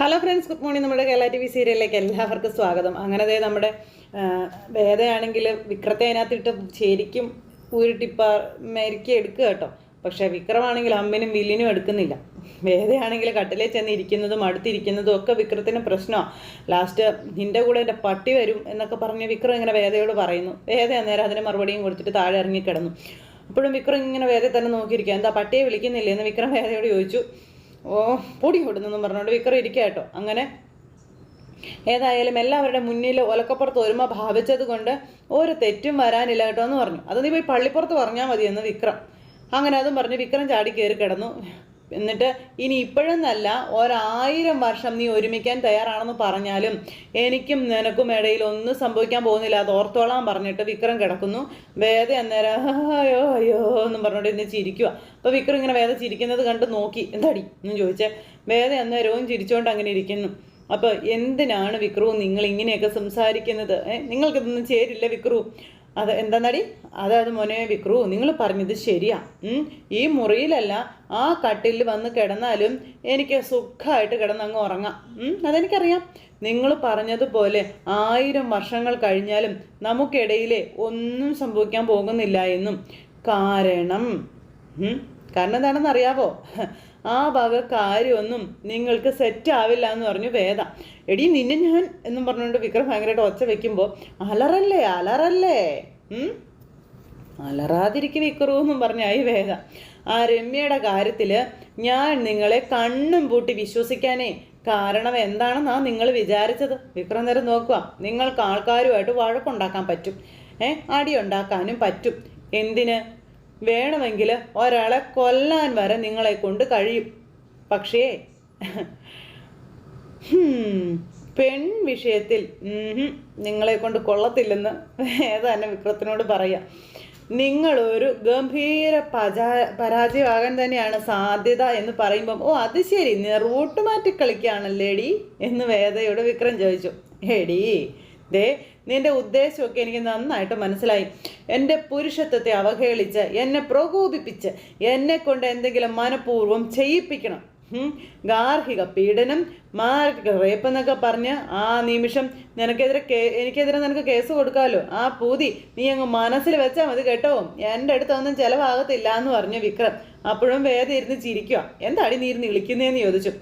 Hello friends good morning നമ്മുടെ Kerala T V സീരിയലിലേക്ക് എല്ലാവർക്കും സ്വാഗതം. അങ്ങനെ ദേ നമ്മുടെ വേദയാണെങ്കിൽ വിക്രത്തെ അതിനകത്തിട്ട് ശരിക്കും ഊരിട്ടിപ്പ മെരുക്കി എടുക്കുക കേട്ടോ. പക്ഷേ വിക്രമാണെങ്കിൽ അമ്മിനും വില്ലിനും എടുക്കുന്നില്ല. വേദയാണെങ്കിൽ കട്ടിലേ ചെന്ന് ഇരിക്കുന്നതും അടുത്തിരിക്കുന്നതും ഒക്കെ വിക്രത്തിന് പ്രശ്നമാണ് ലാസ്റ്റ് നിന്റെ കൂടെ എന്റെ പട്ടി വരും എന്നൊക്കെ പറഞ്ഞ് വിക്രം ഇങ്ങനെ വേദയോട് പറയുന്നു. വേദ അന്നേരം അതിന് മറുപടിയും കൊടുത്തിട്ട് താഴെ ഇറങ്ങി കിടന്നു. അപ്പോഴും വിക്രം ഇങ്ങനെ വേദയെ തന്നെ നോക്കിയിരിക്കുക. എന്താ പട്ടിയെ വിളിക്കുന്നില്ലേ എന്ന് വിക്രം വേദയോട് ചോദിച്ചു. ഓ പൊടി ഓടുന്നെന്നും പറഞ്ഞുകൊണ്ട് വിക്രം ഇരിക്കുക കേട്ടോ. അങ്ങനെ ഏതായാലും എല്ലാവരുടെ മുന്നിൽ ഒലക്കപ്പുറത്ത് ഒരുമ ഭാവിച്ചത് കൊണ്ട് ഒരു തെറ്റും വരാനില്ല കേട്ടോ എന്ന് പറഞ്ഞു. അത് നീ പോയി പള്ളിപ്പുറത്ത് പറഞ്ഞാൽ മതി എന്ന് വിക്രം. അങ്ങനെ അതും പറഞ്ഞ് വിക്രം ചാടി കയറി കിടന്നു. എന്നിട്ട് ഇനി ഇപ്പോഴെന്നല്ല ഒരായിരം വർഷം നീ ഒരുമിക്കാൻ തയ്യാറാണെന്ന് പറഞ്ഞാലും എനിക്കും നിനക്കും ഇടയിൽ ഒന്നും സംഭവിക്കാൻ പോകുന്നില്ല. അത് ഓർത്തോളാൻ പറഞ്ഞിട്ട് വിക്രം കിടക്കുന്നു. വേദ അന്നേരം അയ്യോ അയ്യോ എന്നും പറഞ്ഞിട്ട് ഇന്ന് ചിരിക്കുക അപ്പോൾ വിക്രം ഇങ്ങനെ വേദ ചിരിക്കുന്നത് കണ്ട് നോക്കി. എന്താടി എന്നും ചോദിച്ചേ. വേദ അന്നേരവും ചിരിച്ചുകൊണ്ട് അങ്ങനെ ഇരിക്കുന്നു. അപ്പോൾ എന്തിനാണ് വിക്രു നിങ്ങൾ ഇങ്ങനെയൊക്കെ സംസാരിക്കുന്നത്? നിങ്ങൾക്കിതൊന്നും ചേരില്ല വിക്രു. അത് എന്താന്നടി അതായത് മോനെ വിക്രു നിങ്ങൾ പറഞ്ഞത് ശരിയാ. ഈ മുറിയിലല്ല ആ കട്ടിലിൽ വന്ന് കിടന്നാലും എനിക്ക് സുഖമായിട്ട് കിടന്നങ്ങ് ഉറങ്ങാം ഉം. അതെനിക്കറിയാം നിങ്ങൾ പറഞ്ഞതുപോലെ ആയിരം വർഷങ്ങൾ കഴിഞ്ഞാലും നമുക്കിടയിലെ ഒന്നും സംഭവിക്കാൻ പോകുന്നില്ല എന്നും കാരണം. കാരണം എന്താണെന്ന് അറിയാവോ ആ വക കാര്യമൊന്നും നിങ്ങൾക്ക് സെറ്റ് ആവില്ല എന്ന് പറഞ്ഞു വേദ. എടി നിന്നെ ഞാൻ എന്നും പറഞ്ഞുകൊണ്ട് വിക്രം ഭയങ്കരമായിട്ട് ഒച്ച വെക്കുമ്പോൾ അലറല്ലേ അലറല്ലേ? അലറാതിരിക്കും വിക്രു എന്നും പറഞ്ഞായി വേദ. ആ രമ്യയുടെ കാര്യത്തിൽ ഞാൻ നിങ്ങളെ കണ്ണും പൂട്ടി വിശ്വസിക്കാനേ കാരണം എന്താണെന്നാ നിങ്ങൾ വിചാരിച്ചത്? വിക്രം നേരം നോക്കുക നിങ്ങൾക്ക് ആൾക്കാരുമായിട്ട് വഴക്കുണ്ടാക്കാൻ പറ്റും. ഏ അടി ഉണ്ടാക്കാനും പറ്റും. എന്തിന്? വേണമെങ്കിൽ ഒരാളെ കൊല്ലാൻ വരെ നിങ്ങളെ കൊണ്ട് കഴിയും. പക്ഷേ പെൺ വിഷയത്തിൽ നിങ്ങളെ കൊണ്ട് കൊള്ളത്തില്ലെന്ന് ഏതാനും വിക്രത്തിനോട് പറയാം. നിങ്ങളൊരു ഗംഭീര പരാ പരാജയമാകാൻ തന്നെയാണ് സാധ്യത എന്ന് പറയുമ്പം ഓ അത് ശരി നെറൂട്ട് മാറ്റി കളിക്കുകയാണല്ലേടി എന്ന് വേദയോട് വിക്രം ചോദിച്ചു. എടി ദേ നിന്റെ ഉദ്ദേശമൊക്കെ എനിക്ക് നന്നായിട്ട് മനസ്സിലായി. എന്റെ പുരുഷത്വത്തെ അവഹേളിച്ച് എന്നെ പ്രകോപിപ്പിച്ച് എന്നെ കൊണ്ട് എന്തെങ്കിലും മനഃപൂർവം ചെയ്യിപ്പിക്കണം. ഗാർഹിക പീഡനം മാർഗ റേപ്പ് എന്നൊക്കെ പറഞ്ഞ് ആ നിമിഷം നിനക്കെതിരെ കേ എനിക്കെതിരെ നിനക്ക് കേസ് കൊടുക്കാമല്ലോ ആ പൂതി നീ അങ്ങ് മനസ്സിൽ വെച്ചാൽ മതി കേട്ടോ. എന്റെ അടുത്തൊന്നും ചിലവാകത്തില്ല എന്ന് പറഞ്ഞു വിക്രം അപ്പോഴും വേദം ഇരുന്ന് ചിരിക്കുക എന്താടി നീ ഇരുന്ന് വിളിക്കുന്നതെന്ന് ചോദിച്ചു.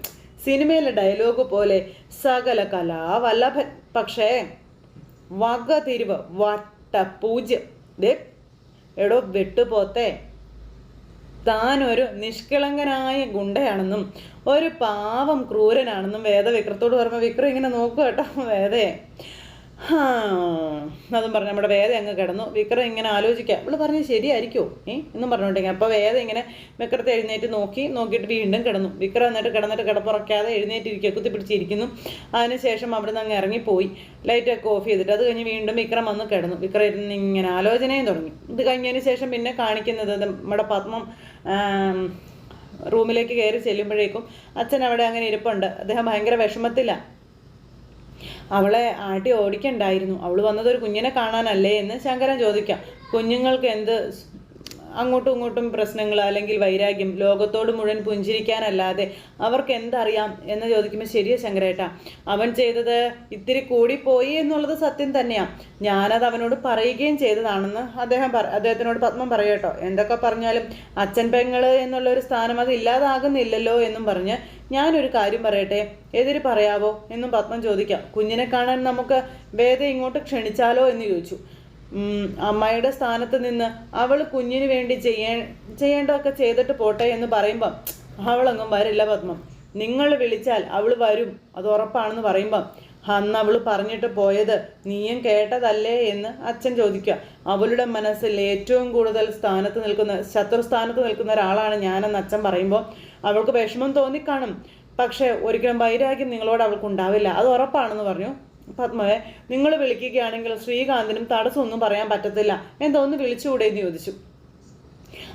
സിനിമയിലെ ഡയലോഗ് പോലെ സകല കലാവല്ലഭൻ പക്ഷേ വക തിരിവ് വട്ട പൂജ്യം ദേ എടോ വെട്ടുപോത്തെ. താൻ ഒരു നിഷ്കളങ്കനായ ഗുണ്ടയാണെന്നും ഒരു പാവം ക്രൂരനാണെന്നും വേദ വിക്രത്തോട് പറയുമ്പോൾ വിക്രം ഇങ്ങനെ നോക്കുക കേട്ടോ വേദയെ. അതും പറഞ്ഞു നമ്മുടെ വേദ അങ്ങ് കിടന്നു. വിക്രം ഇങ്ങനെ ആലോചിക്കാം. ഇവിടെ പറഞ്ഞത് ശരിയായിരിക്കുമോ ഏ എന്നും പറഞ്ഞുകൊണ്ടിരിക്കുക. അപ്പോൾ വേദ ഇങ്ങനെ വിക്രത്തെ എഴുന്നേറ്റ് നോക്കി നോക്കിയിട്ട് വീണ്ടും കിടന്നു. വിക്രം എന്നിട്ട് കിടന്നിട്ട് കിടപ്പുറക്കാതെ എഴുന്നേറ്റിരിക്കുക കുത്തിപ്പിടിച്ചിരിക്കുന്നു. അതിനുശേഷം അവിടെ നിന്ന് അങ്ങ് ഇറങ്ങിപ്പോയി. ലൈറ്റൊക്കെ ഓഫ് ചെയ്തിട്ട് അത് കഴിഞ്ഞ് വീണ്ടും വിക്രം വന്ന് കിടന്നു. വിക്രം ഇരുന്ന് ഇങ്ങനെ ആലോചനയും തുടങ്ങി. ഇത് കഴിഞ്ഞതിന് ശേഷം പിന്നെ കാണിക്കുന്നത് നമ്മുടെ പത്മം റൂമിലേക്ക് കയറി ചെല്ലുമ്പോഴേക്കും അച്ഛൻ അവിടെ അങ്ങനെ ഇരിപ്പുണ്ട്. അദ്ദേഹം ഭയങ്കര വിഷമത്തിലാണ് അവളെ ആട്ടി ഓടിക്കണ്ടായിരുന്നു. അവൾ വന്നത് ഒരു കുഞ്ഞിനെ കാണാനല്ലേ എന്ന് ശങ്കരൻ ചോദിക്കാം. കുഞ്ഞുങ്ങൾക്ക് എന്ത് അങ്ങോട്ടും ഇങ്ങോട്ടും പ്രശ്നങ്ങൾ അല്ലെങ്കിൽ വൈരാഗ്യം ലോകത്തോട് മുഴുവൻ പുഞ്ചിരിക്കാനല്ലാതെ അവർക്ക് എന്തറിയാം എന്ന് ചോദിക്കുമ്പോൾ ശരിയാ ശങ്കരേട്ട. അവൻ ചെയ്തത് ഇത്തിരി കൂടിപ്പോയി എന്നുള്ളത് സത്യം തന്നെയാണ് ഞാനത് അവനോട് പറയുകയും ചെയ്തതാണെന്ന് അദ്ദേഹം പറ അദ്ദേഹത്തിനോട് പത്മം പറയട്ടോ എന്തൊക്കെ പറഞ്ഞാലും അച്ഛൻ പെങ്ങൾ എന്നുള്ള ഒരു സ്ഥാനം അത് ഇല്ലാതാകുന്നില്ലല്ലോ എന്നും പറഞ്ഞ് ഞാനൊരു കാര്യം പറയട്ടെ എതിര് പറയാവോ എന്നും പത്മം ചോദിക്കാം. കുഞ്ഞിനെ കാണാൻ നമുക്ക് വേദ ഇങ്ങോട്ട് ക്ഷണിച്ചാലോ എന്ന് ചോദിച്ചു. അമ്മയുടെ സ്ഥാനത്ത് നിന്ന് അവൾ കുഞ്ഞിന് വേണ്ടി ചെയ്യേ ചെയ്യേണ്ടതൊക്കെ ചെയ്തിട്ട് പോട്ടെ എന്ന് പറയുമ്പം അവളൊന്നും വരില്ല പത്മം. നിങ്ങൾ വിളിച്ചാൽ അവൾ വരും അത് ഉറപ്പാണെന്ന് പറയുമ്പം. അന്ന് അവൾ പറഞ്ഞിട്ട് പോയത് നീയും കേട്ടതല്ലേ എന്ന് അച്ഛൻ ചോദിക്കുക. അവളുടെ മനസ്സിൽ ഏറ്റവും കൂടുതൽ സ്ഥാനത്ത് നിൽക്കുന്ന ശത്രുസ്ഥാനത്ത് നിൽക്കുന്ന ഒരാളാണ് ഞാനെന്ന് അച്ഛൻ പറയുമ്പോൾ അവൾക്ക് വിഷമം തോന്നിക്കാണും. പക്ഷേ ഒരിക്കലും വൈരാഗ്യം നിങ്ങളോട് അവൾക്ക് ഉണ്ടാവില്ല അത് ഉറപ്പാണെന്ന് പറഞ്ഞു. പത്മവെ നിങ്ങൾ വിളിക്കുകയാണെങ്കിൽ ശ്രീകാന്തിനും തടസ്സമൊന്നും പറയാൻ പറ്റത്തില്ല. എന്തോ ഒന്ന് വിളിച്ചുകൂടെ എന്ന് ചോദിച്ചു.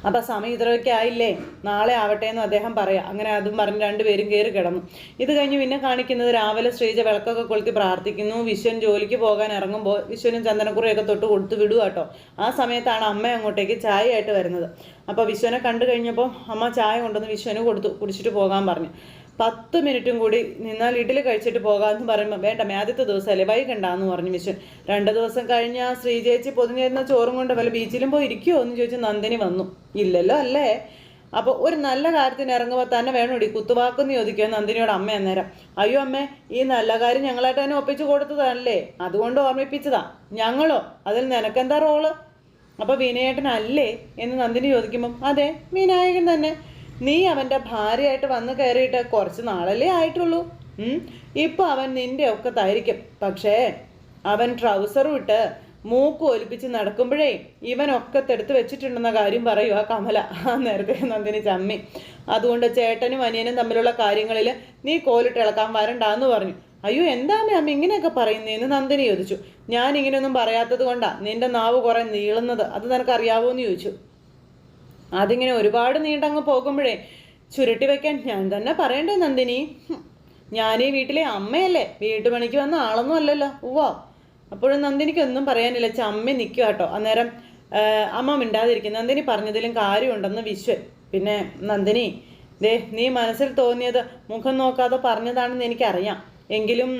അപ്പം സമയം ഇത്രയൊക്കെ ആയില്ലേ? നാളെ ആവട്ടെ എന്ന് അദ്ദേഹം പറയാം. അങ്ങനെ അതും പറഞ്ഞ് രണ്ടുപേരും കയറി കിടന്നു. ഇത് കഴിഞ്ഞ് പിന്നെ കാണിക്കുന്നത് രാവിലെ ശ്രീജ വിളക്കൊക്കെ കൊളുത്തി പ്രാർത്ഥിക്കുന്നു. വിശ്വൻ ജോലിക്ക് പോകാൻ ഇറങ്ങുമ്പോൾ വിശ്വനും ചന്ദനക്കുറിയൊക്കെ തൊട്ട് കൊടുത്ത് വിടുക കേട്ടോ. ആ സമയത്താണ് അമ്മ അങ്ങോട്ടേക്ക് ചായ ആയിട്ട് വരുന്നത്. അപ്പോൾ വിശ്വനെ കണ്ടു കഴിഞ്ഞപ്പോൾ അമ്മ ചായ കൊണ്ടുവന്ന് വിശ്വന് കൊടുത്തു. കുടിച്ചിട്ട് പോകാൻ പറഞ്ഞു. പത്ത് മിനിറ്റും കൂടി നിന്നാൽ ഇഡ്ഡലി കഴിച്ചിട്ട് പോകാമെന്ന് പറയുമ്പോൾ വേണ്ട ആദ്യത്തെ ദിവസമല്ലേ വൈകണ്ടാന്ന് പറഞ്ഞു വിശ്വൻ. രണ്ട് ദിവസം കഴിഞ്ഞ് ആ ശ്രീജേച്ചി പൊതിഞ്ഞിരുന്ന ചോറും കൊണ്ട് വല്ല ബീച്ചിലും പോയി ഇരിക്കുമോ എന്ന് ചോദിച്ച് നന്ദിനി വന്നു. ഇല്ലല്ലോ അല്ലേ? അപ്പോൾ ഒരു നല്ല കാര്യത്തിന് ഇറങ്ങുമ്പോൾ തന്നെ വേണോടി കുത്തുവാക്കെന്ന് ചോദിക്കുക നന്ദിനിയോട് അമ്മ അന്നേരം. അയ്യോ അമ്മേ ഈ നല്ല കാര്യം ഞങ്ങളായിട്ട് തന്നെ ഒപ്പിച്ചു കൊടുത്തതല്ലേ അതുകൊണ്ട് ഓർമ്മിപ്പിച്ചതാ. ഞങ്ങളോ? അതിൽ നിനക്കെന്താ റോൾ? അപ്പോൾ വിനയേട്ടനല്ലേ എന്ന് നന്ദിനി ചോദിക്കുമ്പം അതെ വിനായകൻ തന്നെ. നീ അവന്റെ ഭാര്യയായിട്ട് വന്ന് കയറിയിട്ട് കുറച്ച് നാളല്ലേ ആയിട്ടുള്ളൂ? ഇപ്പം അവൻ നിന്റെ ഒക്കെ തായിരിക്കും. പക്ഷേ അവൻ ട്രൗസറും ഇട്ട് മൂക്ക് ഒലിപ്പിച്ച് നടക്കുമ്പോഴേ ഇവനൊക്കെ തെടുത്ത് വെച്ചിട്ടുണ്ടെന്ന കാര്യം പറയൂ ആ കമല. ആ നേരത്തെ നന്ദിനി ചമ്മി. അതുകൊണ്ട് ചേട്ടനും അനിയനും തമ്മിലുള്ള കാര്യങ്ങളിൽ നീ കോലിട്ട് ഇളക്കാൻ വരണ്ടാന്ന് പറഞ്ഞു. അയ്യോ എന്താണ് അമ്മ ഇങ്ങനെയൊക്കെ പറയുന്നതെന്ന് നന്ദിനി ചോദിച്ചു. ഞാൻ ഇങ്ങനെയൊന്നും പറയാത്തത് കൊണ്ടാ നിന്റെ നാവ് കുറെ നീളുന്നത്. അത് നിനക്കറിയാവോ എന്ന് ചോദിച്ചു. അതിങ്ങനെ ഒരുപാട് നീണ്ടങ്ങ് പോകുമ്പോഴേ ചുരുട്ടി വെക്കാൻ ഞാൻ തന്നെ പറയണ്ടേ നന്ദിനി. ഞാൻ ഈ വീട്ടിലെ അമ്മയല്ലേ? വീട്ടുപണിക്ക് വന്ന ആളൊന്നും അല്ലല്ലോ. ഉവ്വാ. അപ്പോഴും നന്ദിനിക്ക് ഒന്നും പറയാനില്ല. ചമ്മി നിൽക്കുക കേട്ടോ. അന്നേരം അമ്മ മിണ്ടാതിരിക്കും. നന്ദിനി പറഞ്ഞതിലും കാര്യമുണ്ടെന്ന് വിശ്വൻ പിന്നെ നന്ദിനി ദേ നീ മനസ്സിൽ തോന്നിയത് മുഖം നോക്കാതെ പറഞ്ഞതാണെന്ന് എനിക്കറിയാം. എങ്കിലും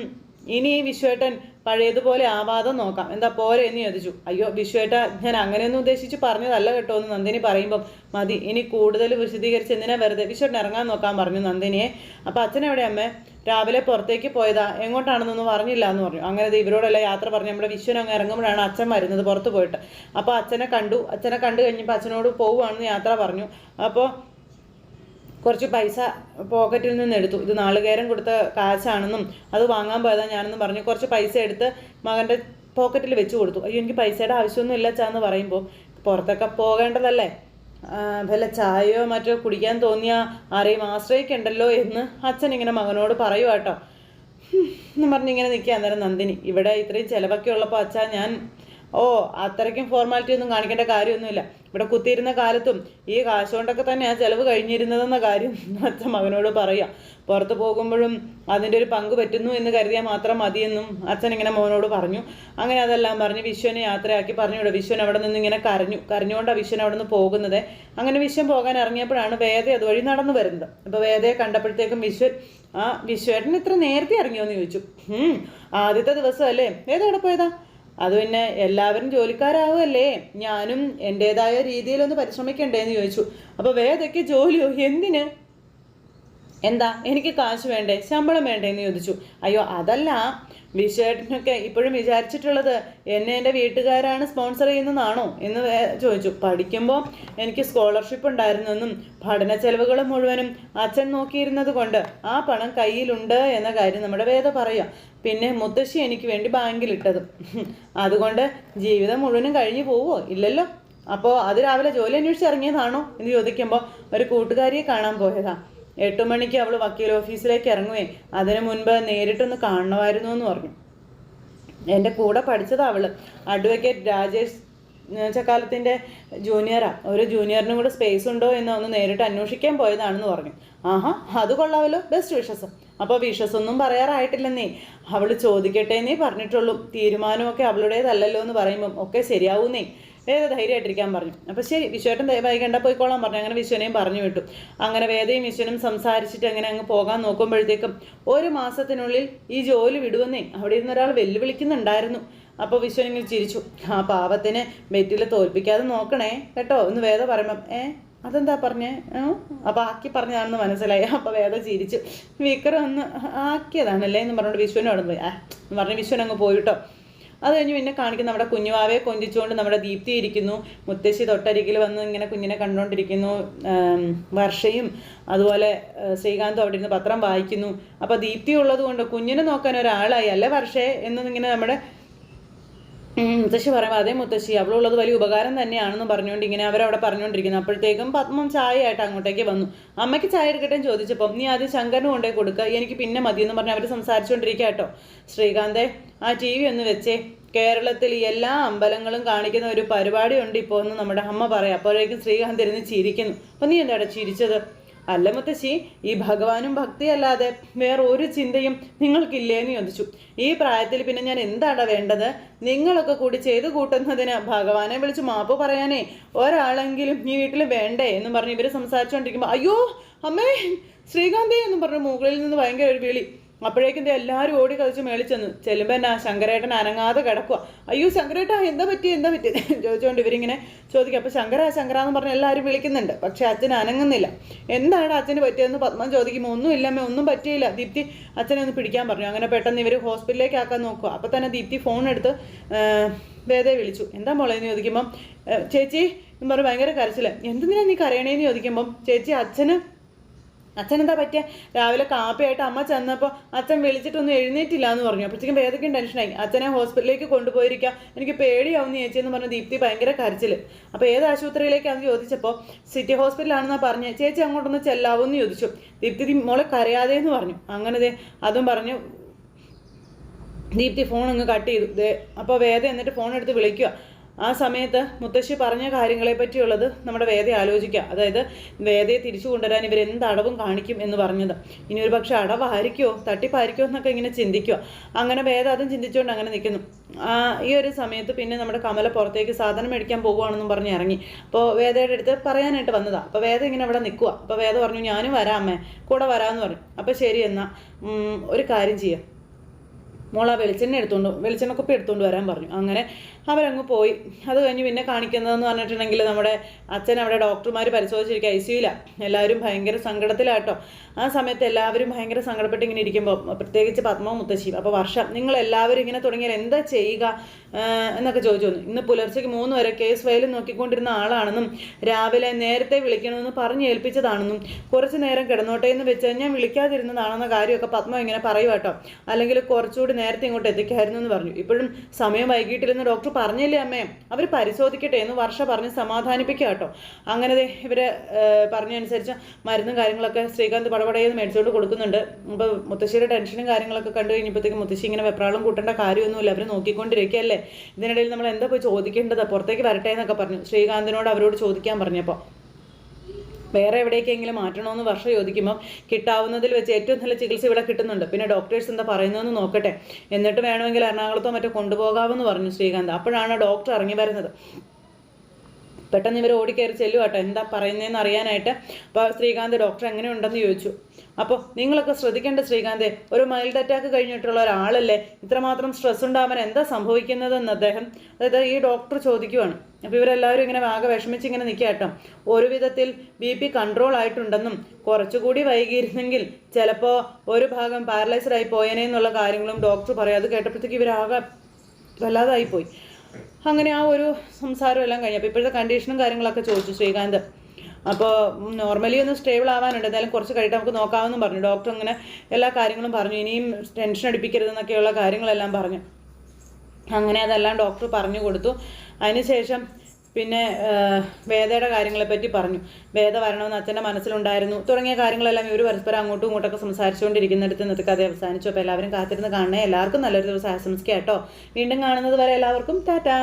ഇനി ഈ വിശ്വേട്ടൻ പഴയതുപോലെ ആവാതെ നോക്കാം. എന്താ പോരെ എന്ന് ചോദിച്ചു. അയ്യോ വിശ്വേട്ട ഞാൻ അങ്ങനെയൊന്നും ഉദ്ദേശിച്ച് പറഞ്ഞതല്ല കേട്ടോ എന്ന് നന്ദിനി പറയുമ്പം. മതി ഇനി കൂടുതൽ വിശദീകരിച്ച് എന്തിനാ വെറുതെ വിശ്വേട്ടൻ ഇറങ്ങാൻ നോക്കാൻ പറഞ്ഞു നന്ദിനിയെ. അപ്പം അച്ഛൻ എവിടെ അമ്മേ? രാവിലെ പുറത്തേക്ക് പോയതാ. എങ്ങോട്ടാണെന്നൊന്നും പറഞ്ഞില്ല എന്ന് പറഞ്ഞു. അങ്ങനെ ഇവരോടെല്ലാം യാത്ര പറഞ്ഞു നമ്മുടെ വിശ്വൻ അങ്ങ് ഇറങ്ങുമ്പോഴാണ് അച്ഛൻ വരുന്നത് പുറത്ത് പോയിട്ട്. അപ്പോൾ അച്ഛനെ കണ്ടു. അച്ഛനെ കണ്ടു കഴിഞ്ഞപ്പോൾ അച്ഛനോട് പോവുകയാണെന്ന് യാത്ര പറഞ്ഞു. അപ്പോൾ കുറച്ച് പൈസ പോക്കറ്റിൽ നിന്ന് എടുത്തു. ഇത് നാളുകേരം കൊടുത്ത കാശാണെന്നും അത് വാങ്ങാൻ പോയതാ ഞാനെന്നും പറഞ്ഞു. കുറച്ച് പൈസ എടുത്ത് മകന്റെ പോക്കറ്റിൽ വെച്ച് കൊടുത്തു. അയ്യോ എനിക്ക് പൈസയുടെ ആവശ്യമൊന്നും ഇല്ല ചാന്ന് പറയുമ്പോൾ. പുറത്തൊക്കെ പോകേണ്ടതല്ലേ? വല്ല ചായയോ മറ്റോ കുടിക്കാൻ തോന്നിയ ആരെയും ആശ്രയിക്കണ്ടല്ലോ എന്ന് അച്ഛൻ ഇങ്ങനെ മകനോട് പറയൂ കേട്ടോ. എന്ന് പറഞ്ഞിങ്ങനെ നിൽക്കുക അന്നേരം നന്ദിനി. ഇവിടെ ഇത്രയും ചിലവൊക്കെ ഉള്ളപ്പോൾ അച്ഛാ ഞാൻ ഓ അത്രയ്ക്കും ഫോർമാലിറ്റി ഒന്നും കാണിക്കേണ്ട കാര്യമൊന്നുമില്ല. ഇവിടെ കുത്തിയിരുന്ന കാലത്തും ഈ കാശ് കൊണ്ടൊക്കെ തന്നെ ആ ചിലവ് കഴിഞ്ഞിരുന്നതെന്ന കാര്യം അച്ഛൻ മകനോട് പറയാം. പുറത്തു പോകുമ്പോഴും അതിന്റെ ഒരു പങ്ക് പറ്റുന്നു എന്ന് കരുതിയാൽ മാത്രം മതിയെന്നും അച്ഛൻ ഇങ്ങനെ മോനോട് പറഞ്ഞു. അങ്ങനെ അതെല്ലാം പറഞ്ഞ് വിശ്വനെ യാത്രയാക്കി പറഞ്ഞു വിടും വിശ്വൻ അവിടെ നിന്ന് ഇങ്ങനെ കരഞ്ഞു. കരഞ്ഞുകൊണ്ടാണ് വിശ്വൻ അവിടെ നിന്ന് പോകുന്നത്. അങ്ങനെ വിശ്വൻ പോകാൻ ഇറങ്ങിയപ്പോഴാണ് വേദ അതുവഴി നടന്നു വരുന്നത്. അപ്പോൾ വേദയെ കണ്ടപ്പോഴത്തേക്കും വിശ്വൻ ആ വിശ്വേട്ടൻ ഇത്ര നേരത്തെ ഇറങ്ങിയോ എന്ന് ചോദിച്ചു. "ഉം, ആദ്യത്തെ ദിവസം അല്ലേ വേദ അവിടെ പോയതാ? അത് പിന്നെ എല്ലാവരും ജോലിക്കാരാവുമല്ലേ ഞാനും എന്റെതായ രീതിയിലൊന്ന് പരിശ്രമിക്കണ്ടേ എന്ന് ചോദിച്ചു. അപ്പോൾ വേദയ്ക്ക് ജോലിയോ എന്തിന്? എന്താ? എനിക്ക് കാശ് വേണ്ടേ? ശമ്പളം വേണ്ടേ എന്ന് ചോദിച്ചു. അയ്യോ അതല്ല. വിശേഷനൊക്കെ ഇപ്പോഴും വിചാരിച്ചിട്ടുള്ളത് എന്നെ എന്റെ വീട്ടുകാരാണ് സ്പോൺസർ ചെയ്യുന്നതാണോ എന്ന് ചോദിച്ചു. പഠിക്കുമ്പോൾ എനിക്ക് സ്കോളർഷിപ്പ് ഉണ്ടായിരുന്നെന്നും പഠന ചെലവുകൾ മുഴുവനും അച്ഛൻ നോക്കിയിരുന്നത് കൊണ്ട് ആ പണം കയ്യിലുണ്ട് എന്ന കാര്യം നമ്മുടെ വേദ പറയാം. പിന്നെ മുത്തശ്ശി എനിക്ക് വേണ്ടി ബാങ്കിലിട്ടതും. അതുകൊണ്ട് ജീവിതം മുഴുവനും കഴിഞ്ഞു പോവോ? ഇല്ലല്ലോ. അപ്പോൾ അത് രാവിലെ ജോലി അന്വേഷിച്ച് ഇറങ്ങിയതാണോ എന്ന് ചോദിക്കുമ്പോൾ ഒരു കൂട്ടുകാരിയെ കാണാൻ പോയതാ. എട്ട് മണിക്ക് അവൾ വക്കീൽ ഓഫീസിലേക്ക് ഇറങ്ങുവേ. അതിനു മുൻപ് നേരിട്ടൊന്ന് കാണണമായിരുന്നു എന്ന് പറഞ്ഞു. എന്റെ കൂടെ പഠിച്ചതാ അവൾ. അഡ്വക്കേറ്റ് രാജേഷ് ചക്കാലത്തിന്റെ ജൂനിയറാ. ഒരു ജൂനിയറിനും കൂടെ സ്പേസ് ഉണ്ടോ എന്ന് ഒന്ന് നേരിട്ട് അന്വേഷിക്കാൻ പോയതാണെന്ന് പറഞ്ഞു. ആഹാ അത് കൊള്ളാമല്ലോ ബെസ്റ്റ് വിഷസ്. അപ്പോൾ ഒന്നും പറയാറായിട്ടില്ലെന്നേ. അവൾ ചോദിക്കട്ടെ എന്നേ പറഞ്ഞിട്ടുള്ളൂ. തീരുമാനമൊക്കെ അവളുടേതല്ലല്ലോ എന്ന് പറയുമ്പം ഒക്കെ ശരിയാവൂന്നേ. വേദ ധൈര്യമായിട്ടിരിക്കാൻ പറഞ്ഞു. അപ്പോൾ ശരി വിശ്വേട്ടൻ വൈകണ്ട പോയിക്കോളാൻ പറഞ്ഞു. അങ്ങനെ വിശ്വനെയും പറഞ്ഞു വിട്ടു. അങ്ങനെ വേദയും വിശ്വനും സംസാരിച്ചിട്ട് അങ്ങനെ അങ്ങ് പോകാൻ നോക്കുമ്പോഴത്തേക്കും ഒരു മാസത്തിനുള്ളിൽ ഈ ജോലി വിടുവെന്നേ. അവിടെ ഇരുന്ന് ഒരാൾ വെല്ലുവിളിക്കുന്നുണ്ടായിരുന്നു. അപ്പോൾ വിശ്വൻ ഇങ്ങനെ ചിരിച്ചു. ആ പാവത്തിന് വെറ്റിൽ തോൽപ്പിക്കാതെ നോക്കണേ. കേട്ടോ? എന്ന് വേദ പറയുമ്പം ഏ? അതെന്താ പറഞ്ഞേ? അപ്പോൾ ആക്കി പറഞ്ഞതാണെന്ന് മനസ്സിലായി. അപ്പോൾ വേദ ചിരിച്ചു. വിക്രം ഒന്ന് ആക്കിയതാണല്ലേ എന്ന് പറഞ്ഞുകൊണ്ട് വിശ്വനും അവിടെ പോയി. ആ എന്ന് പറഞ്ഞ് വിശ്വൻ അങ്ങ് പോയിട്ടോ. അത് കഴിഞ്ഞ് പിന്നെ കാണിക്കുന്ന നമ്മുടെ കുഞ്ഞുവാവയെ കൊഞ്ചിച്ചുകൊണ്ട് നമ്മുടെ ദീപ്തി ഇരിക്കുന്നു. മുത്തശ്ശി തൊട്ടരികിൽ വന്ന് ഇങ്ങനെ കുഞ്ഞിനെ കണ്ടുകൊണ്ടിരിക്കുന്നു വർഷയും അതുപോലെ ശ്രീകാന്തും അവിടെ ഇരുന്ന് പത്രം വായിക്കുന്നു. അപ്പോൾ ദീപ്തി ഉള്ളത് കൊണ്ട് കുഞ്ഞിനെ നോക്കാൻ ഒരാളായി. അല്ലേ വർഷേ? എന്നിങ്ങനെ നമ്മുടെ മുത്തശ്ശി പറയുമ്പോൾ അതേ മുത്തശ്ശി അവളുള്ളത് വലിയ ഉപകാരം തന്നെയാണെന്ന് പറഞ്ഞുകൊണ്ട് ഇങ്ങനെ അവരവിടെ പറഞ്ഞുകൊണ്ടിരിക്കുന്നു. അപ്പോഴത്തേക്കും പത്മം ചായ ആയിട്ട് അങ്ങോട്ടേക്ക് വന്നു. അമ്മയ്ക്ക് ചായ എടുക്കട്ടെ ചോദിച്ചപ്പം നീ ആദ്യം ശങ്കറിന് കൊണ്ടേ കൊടുക്കുക എനിക്ക് പിന്നെ മതി എന്ന് പറഞ്ഞ് അവർ സംസാരിച്ചുകൊണ്ടിരിക്കുക കേട്ടോ. ശ്രീകാന്തെ ആ ടി വി ഒന്ന് വെച്ചേ. കേരളത്തിൽ എല്ലാ അമ്പലങ്ങളും കാണിക്കുന്ന ഒരു പരിപാടി ഉണ്ട് ഇപ്പോൾ എന്ന് നമ്മുടെ അമ്മ പറയാം. അപ്പോഴേക്കും ശ്രീകാന്ത് ഇരുന്ന് ചിരിക്കുന്നു. അപ്പം നീ എന്താടാ ചിരിച്ചത്? അല്ല മുത്തശ്ശി ഈ ഭഗവാനും ഭക്തിയല്ലാതെ വേറെ ഒരു ചിന്തയും നിങ്ങൾക്കില്ലേ എന്ന് ചോദിച്ചു. ഈ പ്രായത്തിൽ പിന്നെ ഞാൻ എന്താണ് വേണ്ടത്? നിങ്ങളൊക്കെ കൂടി ചെയ്തു കൂട്ടുന്നതിന് ഭഗവാനെ വിളിച്ച് മാപ്പ് പറയാനേ. ഒരാളെങ്കിലും ഈ വീട്ടിൽ വേണ്ടേ എന്ന് പറഞ്ഞ് ഇവർ സംസാരിച്ചുകൊണ്ടിരിക്കുമ്പോൾ അയ്യോ അമ്മേ ശ്രീകാന്തി എന്ന് പറഞ്ഞ മുകളിൽ നിന്ന് ഭയങ്കര ഒരു വിളി. അപ്പോഴേക്കും എല്ലാവരും ഓടി കളിച്ച് മേളിച്ചെന്ന് ചെല്ലുമ്പോൾ എന്നാ ശങ്കരേട്ടൻ അനങ്ങാതെ കിടക്കുക അയ്യോ ശങ്കരേട്ടാ എന്താ പറ്റി എന്താ പറ്റി ചോദിച്ചുകൊണ്ട് ഇവരിങ്ങനെ ചോദിക്കും. അപ്പോൾ ശങ്കര ശങ്കര എന്ന് പറഞ്ഞ് എല്ലാവരും വിളിക്കുന്നുണ്ട്. പക്ഷെ അച്ഛൻ അനങ്ങുന്നില്ല. എന്താണ് അച്ഛന് പറ്റിയതെന്ന് പത്മം ചോദിക്കുമ്പോൾ ഒന്നും ഇല്ലമ്മ ഒന്നും പറ്റിയില്ല. ദീപ്തി അച്ഛനെ ഒന്ന് പിടിക്കാൻ പറഞ്ഞു. അങ്ങനെ പെട്ടെന്ന് ഇവർ ഹോസ്പിറ്റലിലേക്ക് ആക്കാൻ നോക്കുക അപ്പോൾ തന്നെ ദീപ്തി ഫോൺ എടുത്ത് വേദയെ വിളിച്ചു. എന്താ മോളെ? എന്ന് ചോദിക്കുമ്പം ചേച്ചി എന്ന് പറഞ്ഞ് ഭയങ്കര കരച്ചില്ല എന്തിനാ നീ കരയണേന്ന് ചോദിക്കുമ്പം ചേച്ചി അച്ഛന് അച്ഛൻ എന്താ പറ്റിയ? രാവിലെ കാപ്പിയായിട്ട് അമ്മ ചെന്നപ്പോൾ അച്ഛൻ വിളിച്ചിട്ടൊന്നും എഴുന്നേറ്റില്ല എന്ന് പറഞ്ഞു. അപ്പോഴത്തേക്കും ഏതൊക്കെയും ടെൻഷനായി. അച്ഛനെ ഹോസ്പിറ്റലിലേക്ക് കൊണ്ടുപോയിരിക്കുക എനിക്ക് പേടിയാവുന്ന ചേച്ചി എന്ന് പറഞ്ഞു ദീപ്തി ഭയങ്കര കരച്ചിൽ അപ്പോൾ ഏത് ആശുപത്രിയിലേക്കാണെന്ന് ചോദിച്ചപ്പോൾ സിറ്റി ഹോസ്പിറ്റലാണെന്നാ പറഞ്ഞ്. ചേച്ചി അങ്ങോട്ടൊന്ന് ചെല്ലാവൂന്ന് ചോദിച്ചു. ദീപ്തി "ദീ മോളെ കരയാതെ എന്ന് പറഞ്ഞു. അങ്ങനെ അതും പറഞ്ഞു. ദീപ്തി ഫോൺ അങ്ങ് കട്ട് ചെയ്തു. അപ്പോൾ വേദ എന്നിട്ട് ഫോൺ എടുത്ത് വിളിക്കുക ആ സമയത്ത് മുത്തശ്ശി പറഞ്ഞ കാര്യങ്ങളെ പറ്റിയുള്ളത് നമ്മുടെ വേദ ആലോചിക്കുക അതായത് വേദയെ തിരിച്ചു കൊണ്ടുവരാൻ ഇവർ എന്ത് അടവും കാണിക്കും എന്ന് പറഞ്ഞത്. ഇനി ഒരു പക്ഷേ അടവായിരിക്കുമോ തട്ടിപ്പായിരിക്കുമോ എന്നൊക്കെ ഇങ്ങനെ ചിന്തിക്കുക. അങ്ങനെ വേദ അതും ചിന്തിച്ചുകൊണ്ട് അങ്ങനെ നിൽക്കുന്നു. ഈ ഒരു സമയത്ത് പിന്നെ നമ്മുടെ കമല പുറത്തേക്ക് സാധനം മേടിക്കാൻ പോകുവാണെന്നും പറഞ്ഞ് ഇറങ്ങി. അപ്പോൾ വേദയുടെ അടുത്ത് പറയാനായിട്ട് വന്നതാണ് അപ്പോൾ വേദ ഇങ്ങനെ അവിടെ നിൽക്കുക അപ്പോൾ വേദ പറഞ്ഞു ഞാനും വരാമേ കൂടെ വരാമെന്ന് പറഞ്ഞു. അപ്പോൾ ശരി എന്നാൽ ഒരു കാര്യം ചെയ്യാം. ആ വെളിച്ചെണ്ണ എടുത്തുകൊണ്ട് വെളിച്ചെണ്ണ കുപ്പി എടുത്തുകൊണ്ട് വരാൻ പറഞ്ഞു. അങ്ങനെ അവരങ്ങ് പോയി. അത് കഴിഞ്ഞ് പിന്നെ കാണിക്കുന്നതെന്ന് പറഞ്ഞിട്ടുണ്ടെങ്കിൽ നമ്മുടെ അച്ഛൻ അവിടെ ഡോക്ടർമാർ പരിശോധിച്ചിരിക്കുക. ഐ സിയിലാണ് എല്ലാവരും ഭയങ്കര സങ്കടത്തിലാട്ടോ. ആ സമയത്ത് എല്ലാവരും ഭയങ്കര സങ്കടപ്പെട്ട് ഇങ്ങനെ ഇരിക്കുമ്പോൾ പ്രത്യേകിച്ച് പത്മ മുത്തശ്ശിയും അപ്പോൾ വർഷം നിങ്ങൾ എല്ലാവരും ഇങ്ങനെ തുടങ്ങിയാൽ എന്താ ചെയ്യുക എന്നൊക്കെ ചോദിച്ചു വന്നു. ഇന്ന് പുലർച്ചയ്ക്ക് മൂന്ന് വരെ കേസ് ഫയൽ നോക്കിക്കൊണ്ടിരുന്ന ആളാണെന്നും രാവിലെ നേരത്തെ വിളിക്കണമെന്ന് പറഞ്ഞ് ഏൽപ്പിച്ചതാണെന്നും കുറച്ച് നേരം കിടന്നോട്ടെ എന്ന് വെച്ച് ഞാൻ വിളിക്കാതിരുന്നതാണെന്ന കാര്യമൊക്കെ പത്മ ഇങ്ങനെ പറയുക കേട്ടോ അല്ലെങ്കിൽ കുറച്ചുകൂടി നേരത്തെ ഇങ്ങോട്ട് എത്തിക്കായിരുന്നു എന്ന് പറഞ്ഞു. ഇപ്പോഴും സമയം വൈകിട്ടിരുന്ന് ഡോക്ടർ പറഞ്ഞില്ലേ അമ്മേ? അവർ പരിശോധിക്കട്ടെ എന്ന് വർഷ പറഞ്ഞ് സമാധാനിപ്പിക്കുക കേട്ടോ. അങ്ങനെ ഇവർ പറഞ്ഞനുസരിച്ച് മരുന്നും കാര്യങ്ങളൊക്കെ ശ്രീകാന്ത് പടപടയെന്ന് മേടിച്ചുകൊണ്ട് കൊടുക്കുന്നുണ്ട്. അപ്പോൾ മുത്തശ്ശിയുടെ ടെൻഷനും കാര്യങ്ങളൊക്കെ കണ്ടു കഴിഞ്ഞപ്പോഴത്തേക്ക് മുത്തശ്ശി ഇങ്ങനെ വെപ്രാളം കൂട്ടേണ്ട കാര്യമൊന്നുമില്ല. അവർ നോക്കിക്കൊണ്ടിരിക്കുകയല്ലേ? ഇതിനിടയിൽ നമ്മൾ എന്താ പോയി ചോദിക്കേണ്ടത്? പുറത്തേക്ക് വരട്ടെ എന്നൊക്കെ പറഞ്ഞു. ശ്രീകാന്തിനോട് അവരോട് ചോദിക്കാൻ പറഞ്ഞപ്പോൾ വേറെ എവിടേക്കെങ്കിലും മാറ്റണമെന്ന് വർഷം ചോദിക്കുമ്പോൾ കിട്ടാവുന്നതിൽ വെച്ച് ഏറ്റവും നല്ല ചികിത്സ ഇവിടെ കിട്ടുന്നുണ്ട്. പിന്നെ ഡോക്ടേഴ്സ് എന്താ പറയുന്നതെന്ന് നോക്കട്ടെ. എന്നിട്ട് വേണമെങ്കിൽ എറണാകുളത്തോ മറ്റോ കൊണ്ടുപോകാമെന്ന് പറഞ്ഞു ശ്രീകാന്ത്. അപ്പോഴാണ് ഡോക്ടർ ഇറങ്ങി വരുന്നത്. പെട്ടെന്ന് ഇവർ ഓടിക്കയറി ചെല്ലു കേട്ടോ. എന്താ പറയുന്നതെന്ന് അറിയാനായിട്ട് അപ്പോൾ ശ്രീകാന്ത് ഡോക്ടർ എങ്ങനെ ഉണ്ടെന്ന് ചോദിച്ചു. അപ്പോൾ നിങ്ങളൊക്കെ ശ്രദ്ധിക്കേണ്ട ശ്രീകാന്ത്? ഒരു മൈൽഡ് അറ്റാക്ക് കഴിഞ്ഞിട്ടുള്ള ഒരാളല്ലേ? ഇത്രമാത്രം സ്ട്രെസ് ഉണ്ടാവാൻ എന്താ സംഭവിക്കുന്നതെന്ന് അദ്ദേഹം? അതായത് ഈ ഡോക്ടർ ചോദിക്കുവാണ്. അപ്പോൾ ഇവരെല്ലാവരും ഇങ്ങനെ ആകെ വിഷമിച്ച് ഇങ്ങനെ നിൽക്കുക കേട്ടോ. ഒരു വിധത്തിൽ ബി പി കൺട്രോൾ ആയിട്ടുണ്ടെന്നും കുറച്ചുകൂടി വൈകിയിരുന്നെങ്കിൽ ചിലപ്പോൾ ഒരു ഭാഗം പാരലൈസ്ഡ് ആയി എന്നുള്ള കാര്യങ്ങളും ഡോക്ടർ പറയും. അത് കേട്ടപ്പോഴത്തേക്ക് ഇവരാകെ വല്ലാതായിപ്പോയി അങ്ങനെ ആ ഒരു സംസാരം എല്ലാം കഴിഞ്ഞു. അപ്പോൾ ഇപ്പോഴത്തെ കണ്ടീഷനും കാര്യങ്ങളൊക്കെ ചോദിച്ചു ശ്രീകാന്ത്. അപ്പോൾ നോർമലി ഒന്ന് സ്റ്റേബിൾ ആവാനുണ്ട്. എന്തായാലും കുറച്ച് കഴിഞ്ഞിട്ട് നമുക്ക് നോക്കാമെന്നും പറഞ്ഞു. ഡോക്ടർ അങ്ങനെ എല്ലാ കാര്യങ്ങളും പറഞ്ഞു. ഇനിയും ടെൻഷൻ അടിപ്പിക്കരുതെന്നൊക്കെയുള്ള കാര്യങ്ങളെല്ലാം പറഞ്ഞു. അങ്ങനെ അതെല്ലാം ഡോക്ടർ പറഞ്ഞു കൊടുത്തു. അതിനുശേഷം പിന്നെ വേദയുടെ കാര്യങ്ങളെ പറ്റി പറഞ്ഞു. വേദ വരണമെന്ന് അച്ഛന്റെ മനസ്സിലുണ്ടായിരുന്നു. തുടങ്ങിയ കാര്യങ്ങളെല്ലാം ഇവർ പരസ്പരം അങ്ങോട്ടും ഇങ്ങോട്ടൊക്കെ സംസാരിച്ചുകൊണ്ടിരിക്കുന്നിടത്ത് ഇന്നത്തെ കഥ അവസാനിച്ചു. അപ്പോൾ എല്ലാവരും കാത്തിരുന്ന് കാണണേ. എല്ലാവർക്കും നല്ലൊരു ദിവസം ആശംസിക്കാം കേട്ടോ. വീണ്ടും കാണുന്നത് വരെ എല്ലാവർക്കും ടാറ്റാ.